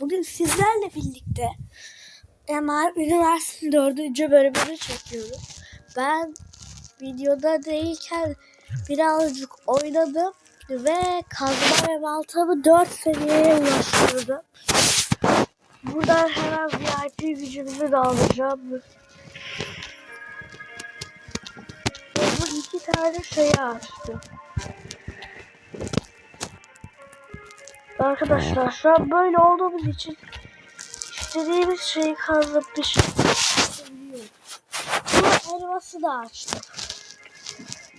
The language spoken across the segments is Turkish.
Bugün sizlerle birlikte MR Üniversitesi'nin dördüncü bölümünü çekiyoruz. Ben videoda değilken birazcık oynadım ve kazma ve baltamı 4 seviyeye ulaştırdım. Buradan hemen VIP gücümüzü de alacağım. Bu iki tane şeyi açtım. Arkadaşlar şu an böyle olduğumuz için istediğimiz şeyi kazıp bir şey. Bu elması da açtım.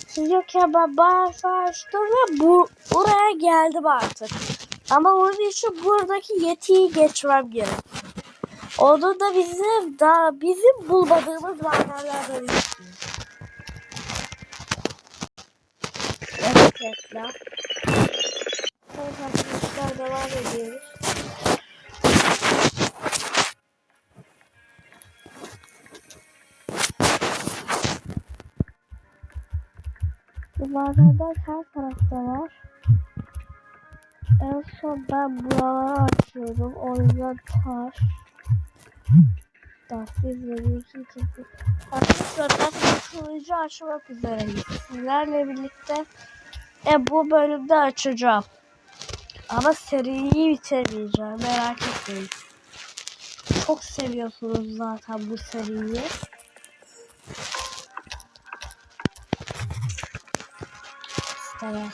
Siz yokken ben bayağı açtım ve bu buraya geldim artık. Ama onun için buradaki yetiyi geçmem gerek. Onu da bizim daha bizim bulmadığımız madenlerden istiyor. Evet. Evet arkadaşlar devam ediyoruz. Bu madenler her tarafta var. En son ben buraları açıyorum. O yüzden taş. Sizleri için çünkü. Arkadaşlar ben kılıcı açmak üzereyim. Sizlerle birlikte e, bu bölümde açacağım. Ama seriyi bitirmeyeceğim. Merak etmeyin. Çok seviyorsunuz zaten bu seriyi. İstemez.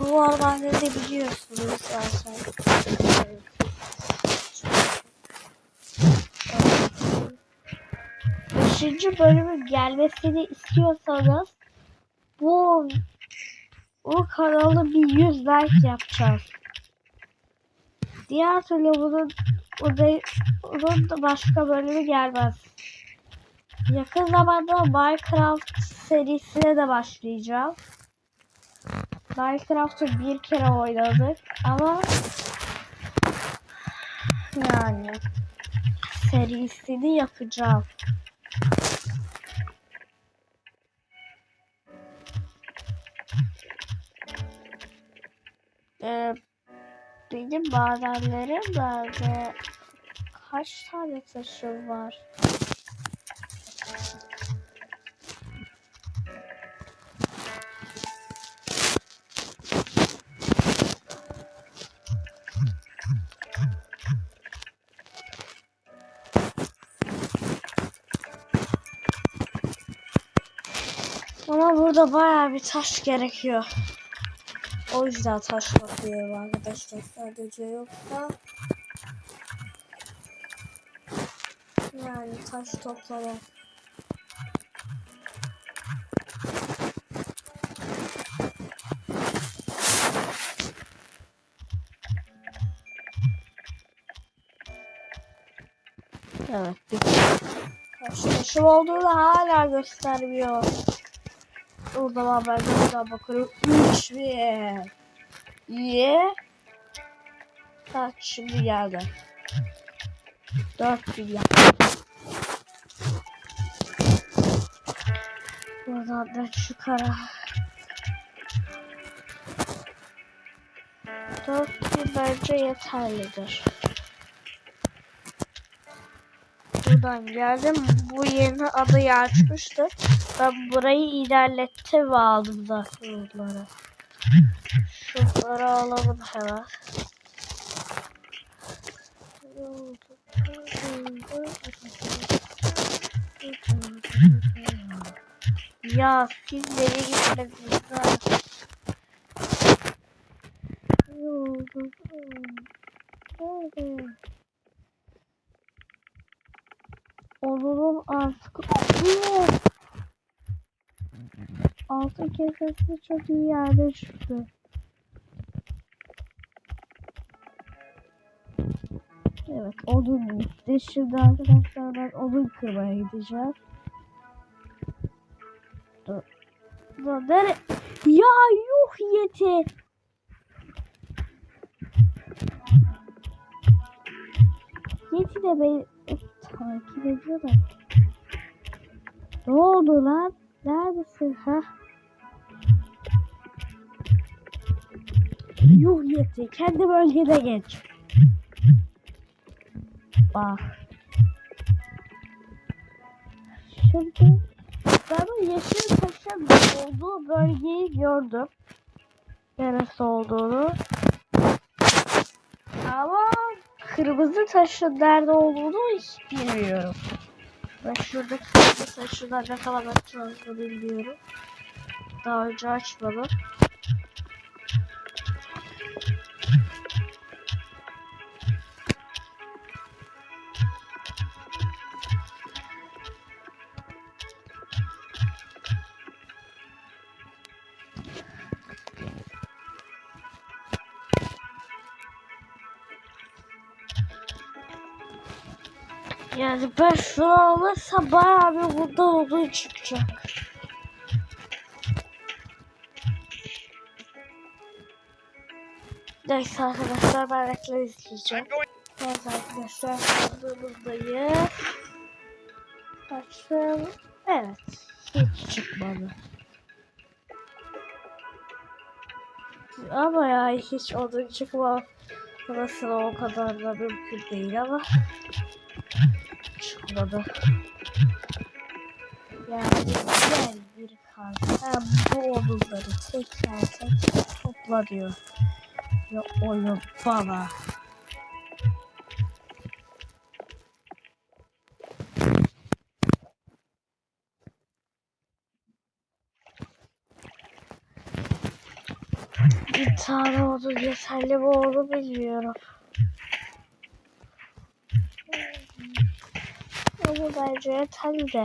Bu normalde de biliyorsunuz zaten. Beşinci bölümün gelmesini istiyorsanız bu bu kanalı bir 100 like yapacağız. Diğer türlü bunun, bunun, bunun da başka bölümü gelmez. Yakın zamanda Minecraft serisine de başlayacağım. Minecraft'ı bir kere oynadık ama yani serisini yapacağım. Ee, benim madenlerim nerede? Kaç tane taşım var? Ama burada bayağı bir taş gerekiyor. O yüzden taş bakıyorum arkadaşlar sadece yoksa yani taş toplamak. Evet. taşım olduğunu hala göstermiyor. O zaman ben de buradan bakıyorum. 3 bir. İyi. Kaç şimdi geldi. 4 bir yaptı. Buradan da şu kara. 4 bir bence yeterlidir. Buradan geldim. Bu yeni adayı açmıştı. Ben burayı ilerlettim ve aldım zaten bunları. Şunları alalım hemen. Ya siz nereye lan? Nerede? Olurum artık. Yok. Altın kesesi çok iyi yerde çıktı. Evet odun bitti. Şimdi arkadaşlar ben odun kırmaya gideceğim. Dur. Dur nere? Ya yuh yeti. Yeti de beni takip ediyor da. Ne oldu lan? Neredesin ha? Yuh yeti. Kendi bölgede geç. Bak. Şimdi ben o yeşil taşın olduğu bölgeyi gördüm. Neresi olduğunu. Ama kırmızı taşın nerede olduğunu hiç bilmiyorum. Ben şuradaki kırmızı taşı da ne kadar açacağını bilmiyorum. Daha önce açmadım. Ben şunu alırsam bayağı bir burada olduğu çıkacak. Neyse arkadaşlar ben reklam izleyeceğim. Evet arkadaşlar sandığımızdayız. Açtım. Evet. Hiç çıkmadı. Ama ya hiç odun çıkma. Burası o kadar da mümkün değil ama çıkmadı. Yani gel bir kaz. Sen bu odunları teker tek topla diyor. Ya oyun bana. Tane odun yeterli onu bilmiyorum. Ama bence yeterli de.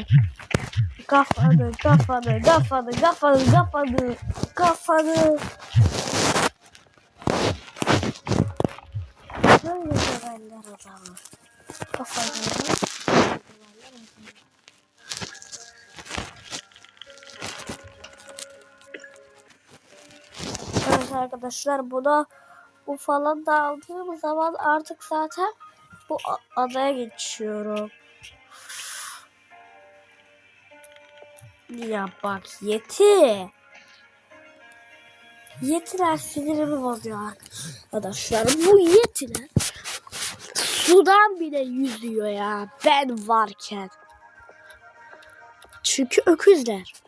Kafanı, kafanı, kafanı, kafanı, kafanı, kafanı. Böyle severler adamı. Kafanı. Arkadaşlar buna bu falan da aldığım zaman artık zaten bu adaya geçiyorum. Ya bak yeti. Yetiler sinirimi bozuyor arkadaşlar. Bu yetiler sudan bile yüzüyor ya ben varken. Çünkü öküzler.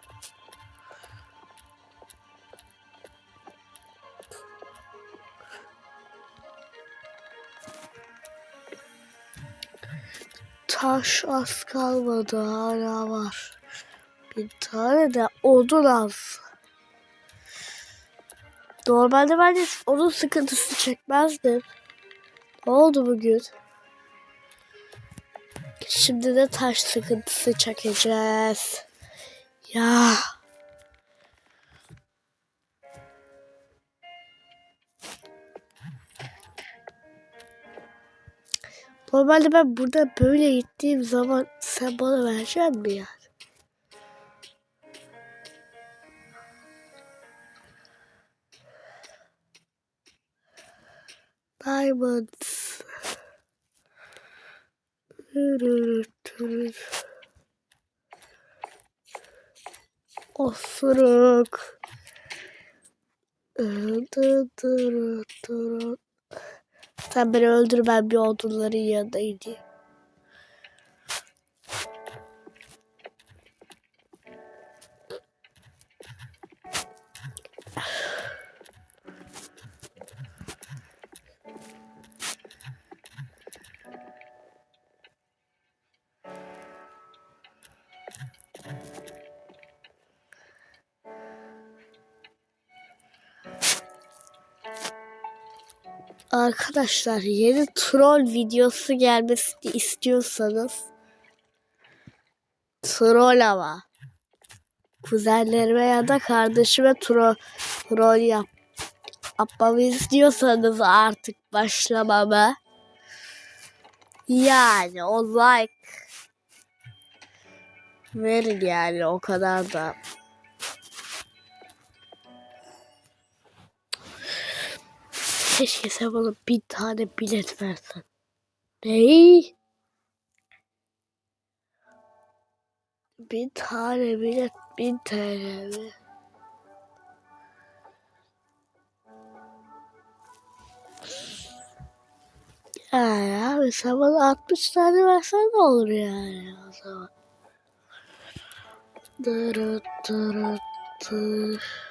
Taş az kalmadı hala var. Bir tane de odun az. Normalde ben de onun sıkıntısı çekmezdim. Ne oldu bugün? Şimdi de taş sıkıntısı çekeceğiz. Ya. Normalde ben burada böyle gittiğim zaman sen bana vereceksin mi ya? Diamonds. Osuruk. Sen beni öldür ben bir odunların yanına Arkadaşlar yeni troll videosu gelmesini istiyorsanız troll ama. Kuzenlerime ya da kardeşime troll, troll yap yapmamı istiyorsanız artık başlamamı yani o like verin yani o kadar da Keşke sen bana bir tane bilet versen. Ney? Bin tane bilet bin TL mi? Yani abi sen bana 60 tane versen ne olur yani o zaman. Dırıt dırıt dırıt.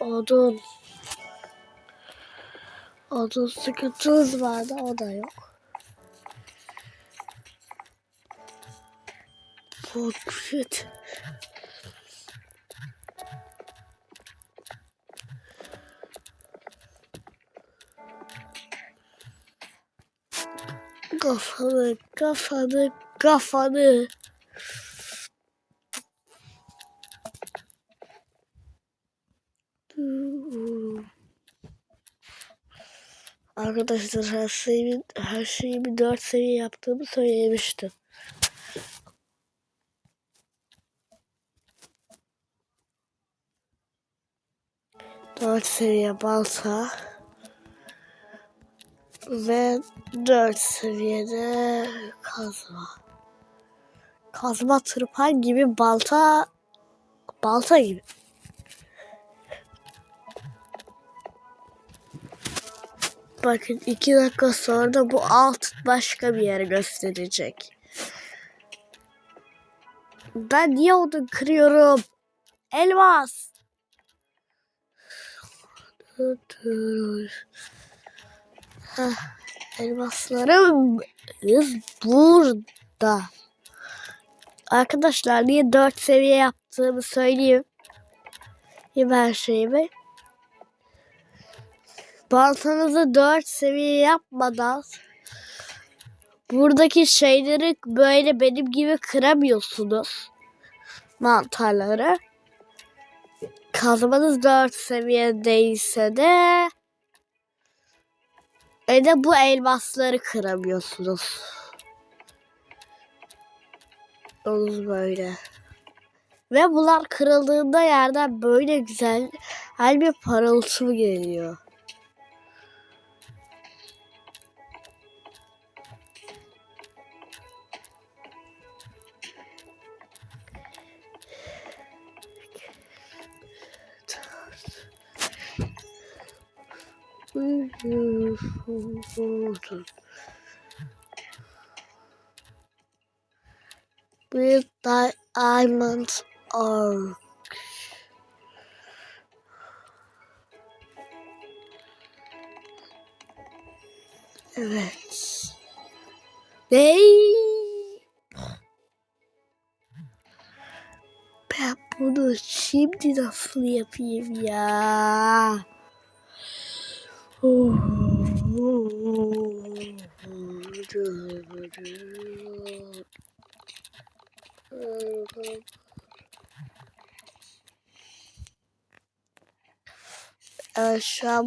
Odun. Odun sıkıntımız vardı o da yok. Oh shit. Kafanı, kafanı. Arkadaşlar her şeyimi, her şeyimi 4 seviye yaptığımı söylemiştim. Dört seviye balta ve dört seviyede kazma. Kazma tırpan gibi balta balta gibi. Bakın iki dakika sonra bu alt başka bir yere gösterecek. Ben niye odun kırıyorum? Elmas. Elmaslarım burada. Arkadaşlar niye 4 seviye yaptığımı söyleyeyim. Her şeyimi. Baltanızı 4 seviye yapmadan buradaki şeyleri böyle benim gibi kıramıyorsunuz. Mantarları. Kazmanız 4 seviyedeyse de e de bu elmasları kıramıyorsunuz. Olur böyle. Ve bunlar kırıldığında yerden böyle güzel her bir parıltı geliyor. With diamond or Evet. Ne? Ben bunu şimdi nasıl yapayım ya? Evet,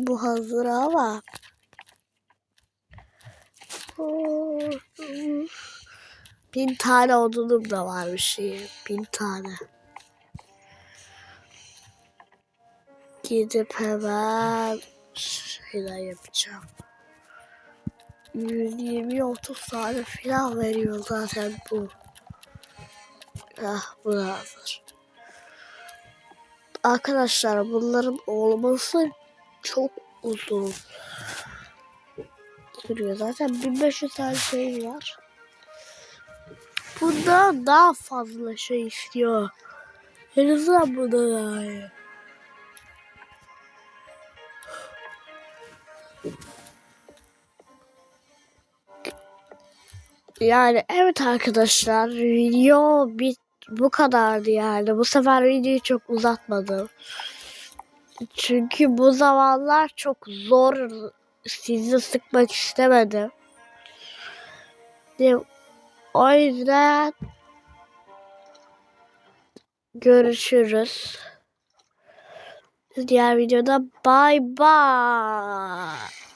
bu hazır ama bin tane odunum da varmış iyi. Bin tane. Gidip hemen şeyler yapacağım. 120-30 tane falan veriyor zaten bu. Ah bu. Arkadaşlar bunların olması çok uzun sürüyor. Zaten 1500 tane şey var. Bunda daha fazla şey istiyor. En azından bunda yani. Yani evet arkadaşlar video bit bu kadardı yani. Bu sefer videoyu çok uzatmadım. Çünkü bu zamanlar çok zor sizi sıkmak istemedim. O yüzden görüşürüz. Diğer videoda bye bye.